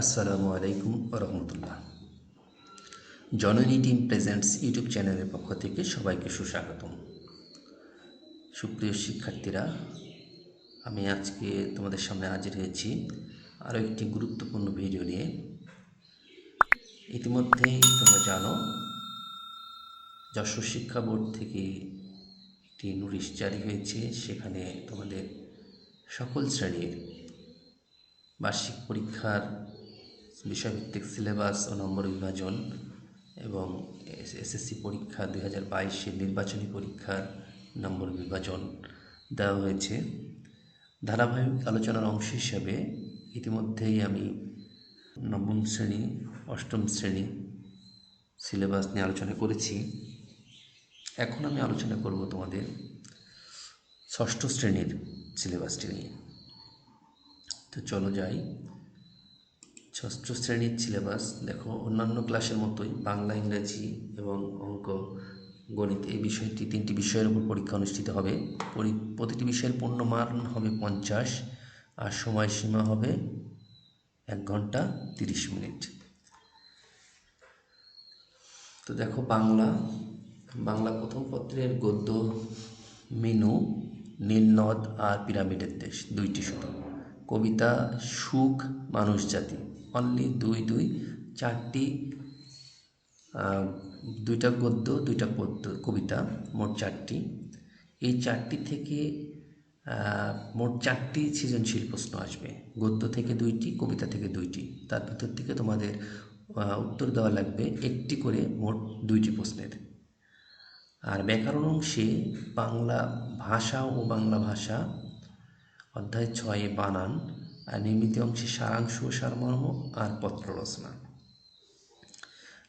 আসসালামু আলাইকুম রহমতুল্লাহ জননী টিম প্রেজেন্টস ইউটিউব চ্যানেলের পক্ষ থেকে সবাইকে সুস্বাগতম। সুপ্রিয় শিক্ষার্থীরা, আমি আজকে তোমাদের সামনে হাজির হয়েছি আরও একটি গুরুত্বপূর্ণ ভিডিও নিয়ে। ইতিমধ্যেই তোমরা জানো, যশোর শিক্ষা বোর্ড থেকে একটি নোটিশ জারি হয়েছে, সেখানে তোমাদের সকল শ্রেণির বার্ষিক পরীক্ষার বিষয়ভিত্তিক সিলেবাস ও নম্বর বিভাজন এবং এসএসসি পরীক্ষা দুই হাজার বাইশের নির্বাচনী পরীক্ষার নম্বর বিভাজন দেওয়া হয়েছে। ধারাবাহিক আলোচনার অংশ হিসাবে ইতিমধ্যেই আমি নবম শ্রেণি, অষ্টম শ্রেণি সিলেবাস নিয়ে আলোচনা করেছি। এখন আমি আলোচনা করব তোমাদের ষষ্ঠ শ্রেণির সিলেবাসটি নিয়ে। তো চলো যাই। ষষ্ঠ শ্রেণির সিলেবাস দেখো, অন্যান্য ক্লাসের মতোই বাংলা, ইংরেজি এবং অঙ্ক, গণিত, এই বিষয়টি তিনটি বিষয়ের উপর পরীক্ষা অনুষ্ঠিত হবে। প্রতিটি বিষয়ের পূর্ণ মান হবে পঞ্চাশ আর সময়সীমা হবে এক ঘণ্টা তিরিশ মিনিট। তো দেখো, বাংলা বাংলা প্রথম পত্রের গদ্য, মিনু নীলনদ আর পিরামিডের দেশ, দুইটি শুধু। কবিতা, সুখ, মানুষ, জাতি। অনলি দুই দুই, চারটি দুইটা গদ্য, দুইটা পদ্য, কবিতা, মোট চারটি। এই চারটি থেকে মোট চারটি সৃজনশীল প্রশ্ন আসবে। গদ্য থেকে দুইটি, কবিতা থেকে দুইটি। তার ভিতর থেকে তোমাদের উত্তর দেওয়া লাগবে একটি করে মোট দুইটি প্রশ্নের। আর ব্যাকরণ অংশে বাংলা ভাষা ও বাংলা ভাষা, অধ্যায় ছয়ে বানান। আর নির্মিত অংশে সারাংশ ও সারমর্ম আর পত্র রচনা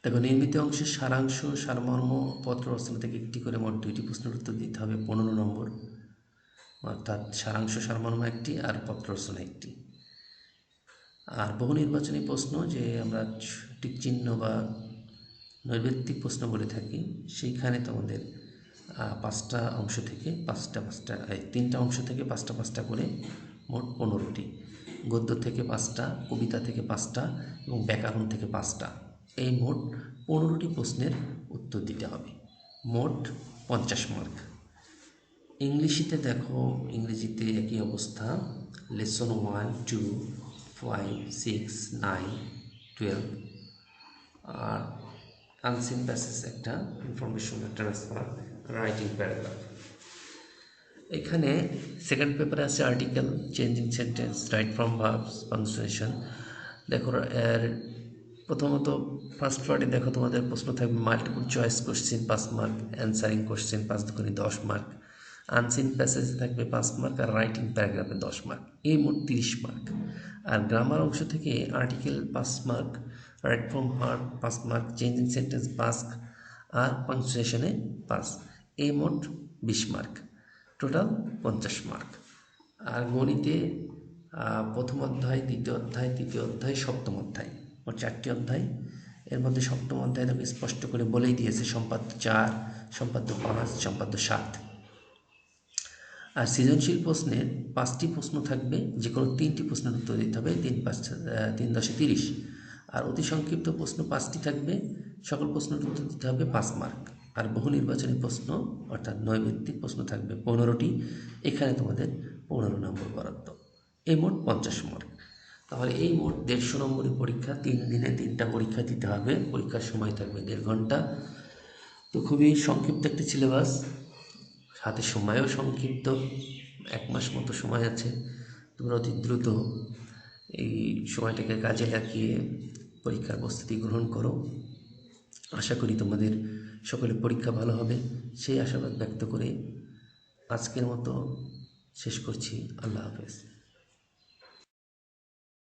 দেখো, নির্মিত অংশের সারাংশ সারমর্ম পত্র রচনা থেকে একটি করে মোট দুইটি প্রশ্নের উত্তর দিতে হবে পনেরো নম্বর। অর্থাৎ সারাংশ সারমর্ম একটি আর পত্র রচনা একটি। আর বহু নির্বাচনী প্রশ্ন যে আমরা টিক চিহ্ন বা নৈর্ব্যক্তিক প্রশ্ন বলে থাকি, সেইখানে তোমাদের পাঁচটা অংশ থেকে পাঁচটা পাঁচটা তিনটা অংশ থেকে পাঁচটা পাঁচটা করে মোট পনেরোটি। গদ্য থেকে পাঁচটা, কবিতা থেকে পাঁচটা এবং ব্যাকরণ থেকে পাঁচটা। এই মোট পনেরোটি প্রশ্নের উত্তর দিতে হবে। মোট পঞ্চাশ মার্ক। ইংলিশিতে দেখো, ইংরেজিতে একই অবস্থা। Lesson one two five six nine twelve আর আনসিন প্যাসেজ একটা ইনফরমেশন ট্রান্সফার রাইটিং প্যারাগ্রাফ এখানে সেকেন্ড পেপারে আছে article changing sentence right from verbs punctuation দেখো, এর প্রথমত ফার্স্ট পার্টে দেখো, তোমাদের প্রশ্ন থাকবে মাল্টিপল চয়েস কোশ্চেন পাঁচ মার্ক অ্যান্সারিং কোশ্চেন পাঁচ দুগুণে দশ মার্ক আনসিন প্যাসেজে থাকবে পাঁচ মার্ক আর রাইটিং প্যারাগ্রাফে দশ মার্ক এই মোট তিরিশ মার্ক আর গ্রামার অংশ থেকে আর্টিকেল পাঁচ মার্ক রাইট ফ্রম ভার্ব পাঁচ মার্ক চেঞ্জিং সেন্টেন্স পাঁচ, আর পাংচুয়েশনে পাঁচ. এই মোট বিশ মার্ক টোটাল পঞ্চাশ মার্ক। আর গণিতে প্রথম অধ্যায়, দ্বিতীয় অধ্যায়, তৃতীয় অধ্যায়, সপ্তম অধ্যায়, মোট চারটি অধ্যায়। এর মধ্যে সপ্তম অধ্যায় তাকে স্পষ্ট করে বলেই দিয়েছে, সম্পাদ্য চার, সম্পাদ্য পাঁচ, সম্পাদ্য সাত। আর সৃজনশীল প্রশ্নের পাঁচটি প্রশ্ন থাকবে যে কোনো তিনটি প্রশ্নের উত্তর দিতে হবে, তিন পাঁচ তিন দশে তিরিশ। আর অতি সংক্ষিপ্ত প্রশ্ন পাঁচটি থাকবে, সকল প্রশ্নের উত্তর দিতে হবে পাঁচ মার্ক। আর বহু নির্বাচনী প্রশ্ন, অর্থাৎ নৈভিত্তিক প্রশ্ন থাকবে পনেরোটি। এখানে তোমাদের পনেরো নম্বর বরাদ্দ। এই মোট পঞ্চাশ মার্ক তাহলে এই মোট দেড়শো নম্বরের পরীক্ষা, তিন দিনে তিনটা পরীক্ষা দিতে হবে। পরীক্ষার সময় থাকবে দেড় ঘণ্টা। তো খুবই সংক্ষিপ্ত একটি সিলেবাস। হাতে সময়ও সংক্ষিপ্ত। এক মাস মতো সময় আছে। তোমরা অতি দ্রুত এই সময়টাকে কাজে লাগিয়ে পরীক্ষার প্রস্তুতি গ্রহণ করো। আশা করি তোমাদের সকলের পরীক্ষা ভালো হবে সেই আশাবাদ ব্যক্ত করে আজকের মতো শেষ করছি। আল্লাহ হাফেজ।